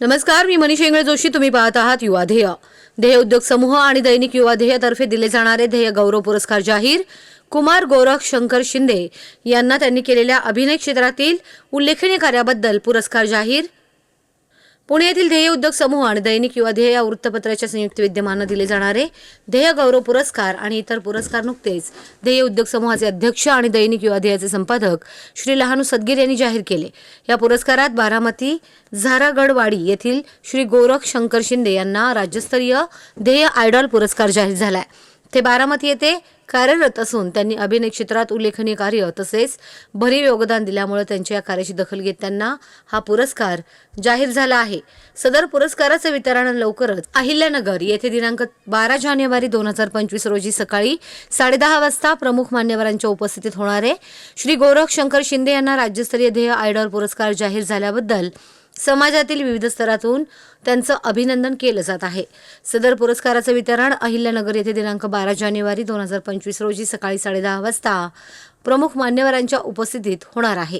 नमस्कार मी मनीष इंगळे जोशी तुम्ही पाहत आहात युवा ध्येय. ध्येय उद्योग समूह आणि दैनिक युवा ध्येयतर्फे दिले जाणारे ध्येय गौरव पुरस्कार जाहीर कुमार गोरख शंकर शिंदे यांना त्यांनी केलेल्या अभिनय क्षेत्रातील उल्लेखनीय कार्याबद्दल पुरस्कार जाहीर पुणे येथील ध्येय उद्योग समूह आणि दैनिक युवा ध्येय या वृत्तपत्राच्या संयुक्त विद्यमानं दिले जाणारे ध्येय गौरव पुरस्कार आणि इतर पुरस्कार नुकतेच ध्येय उद्योग समूहाचे अध्यक्ष आणि दैनिक युवा ध्येयाचे संपादक श्री लहानू सदगीर यांनी जाहीर केले. या पुरस्कारात बारामती झारागडवाडी येथील श्री गोरख शंकर शिंदे यांना राज्यस्तरीय ध्येय आयडॉल पुरस्कार जाहीर झाला आहे ते बारामती येथे कार्यरत असून त्यांनी अभिनय क्षेत्रात उल्लेखनीय कार्य तसेच भरीव योगदान दिल्यामुळे त्यांच्या या कार्याची दखल घेत त्यांना हा पुरस्कार जाहीर झाला आहे. सदर पुरस्काराचं वितरण लवकरच अहिल्यानगर येथे दिनांक बारा जानेवारी दोन हजार पंचवीस रोजी सकाळी साडेदहा वाजता प्रमुख मान्यवरांच्या उपस्थितीत होणार आहे श्री गोरख शंकर शिंदे यांना राज्यस्तरीय ध्येय आयडॉल पुरस्कार जाहीर झाल्याबद्दल समाजातील विविध स्तरातून त्यांचं अभिनंदन केलं जात आहे. सदर पुरस्काराचं वितरण अहिल्यानगर येथे दिनांक बारा जानेवारी दोन हजार पंचवीस रोजी सकाळी साडेदहा वाजता प्रमुख मान्यवरांच्या उपस्थितीत होणार आहे.